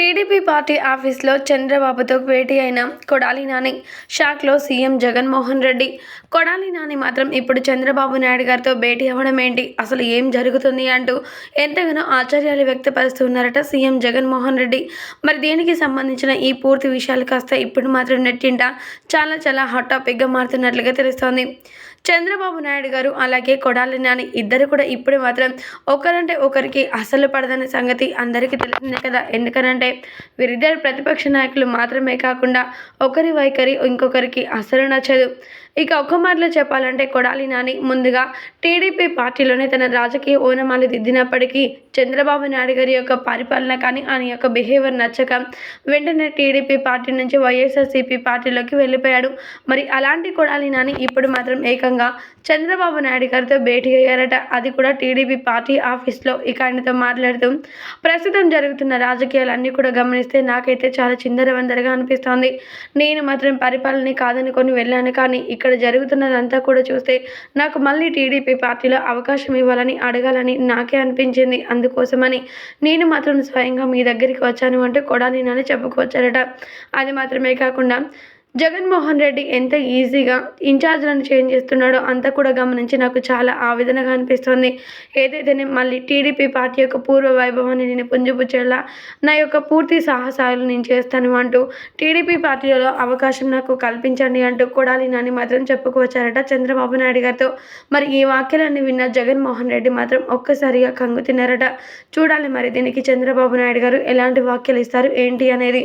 TDP party ఆఫీస్లో చంద్రబాబుతో భేటీ అయిన కొడాలి నాని షాక్లో సీఎం జగన్మోహన్ రెడ్డి. కొడాలి నాని మాత్రం ఇప్పుడు చంద్రబాబు నాయుడు గారితో భేటీ అవ్వడం ఏంటి? అసలు ఏం జరుగుతుంది అంటూ ఎంతగానో ఆశ్చర్యాలు వ్యక్తపరుస్తున్నారట సీఎం జగన్మోహన్ రెడ్డి. మరి దీనికి సంబంధించిన ఈ పూర్తి విషయాలు కాస్త ఇప్పుడు మాత్రం నెట్టింట చాలా చాలా హాట్ టాపిక్గా మారుతున్నట్లుగా తెలుస్తోంది. చంద్రబాబు నాయుడు గారు అలాగే కొడాలి నాని ఇద్దరు కూడా ఇప్పుడు మాత్రం ఒకరంటే ఒకరికి అసలు పడదనే సంగతి అందరికీ తెలిసిందే కదా. ఎందుకనంటే వీరిద్దరు ప్రతిపక్ష నాయకులు మాత్రమే కాకుండా ఒకరి వైఖరి ఇంకొకరికి అసలు నచ్చదు. ఇక ఒక్క మాటలో చెప్పాలంటే కొడాలి నాని ముందుగా టీడీపీ పార్టీలోనే తన రాజకీయ ఓనమాలు దిద్దినప్పటికీ చంద్రబాబు నాయుడు గారి యొక్క పరిపాలన కానీ ఆయన యొక్క బిహేవియర్ నచ్చక వెంటనే టీడీపీ పార్టీ నుంచి వైఎస్ఆర్సీపీ పార్టీలోకి వెళ్ళిపోయాడు. మరి అలాంటి కొడాలి నాని ఇప్పుడు మాత్రం ఏకంగా చంద్రబాబు నాయుడు గారితో భేటీ అయ్యారట. అది కూడా టీడీపీ పార్టీ ఆఫీస్లో ఇక ఆయనతో మాట్లాడుతూ ప్రస్తుతం జరుగుతున్న రాజకీయాలన్నీ కూడా గమనిస్తే నాకైతే చాలా చిందరవందరగా అనిపిస్తోంది. నేను మాత్రం పరిపాలన కాదనుకొని వెళ్ళాను. కానీ ఇక్కడ జరుగుతున్నదంతా కూడా చూస్తే నాకు మళ్ళీ టీడీపీ పార్టీలో అవకాశం ఇవ్వాలని అడగాలని నాకే అనిపించింది. అందుకోసమని నేను మాత్రం స్వయంగా మీ దగ్గరికి వచ్చాను అంటే కొడాలి నాని చెప్పుకొచ్చారట అది మాత్రమే కాకుండా జగన్మోహన్ రెడ్డి ఎంత ఈజీగా ఇన్ఛార్జ్లను చేంజ్ చేస్తున్నాడో అంతా కూడా గమనించి నాకు చాలా ఆవేదనగా అనిపిస్తుంది. ఏదైతేనే మళ్ళీ టీడీపీ పార్టీ యొక్క పూర్వ వైభవాన్ని నేను పుంజుపుచ్చేలా నా యొక్క పూర్తి సాహసాలు నేను చేస్తాను అంటూ టీడీపీ పార్టీలో అవకాశం నాకు కల్పించండి అంటూ కొడాలి నాని మాత్రం చెప్పుకువచ్చారట చంద్రబాబు నాయుడు గారితో. మరి ఈ వాక్యాలన్నీ విన్న జగన్మోహన్ రెడ్డి మాత్రం ఒక్కసారిగా కంగు తిన్నారట చూడాలి మరి దీనికి చంద్రబాబు నాయుడు గారు ఎలాంటి వాక్యాలు ఇస్తారు ఏంటి అనేది.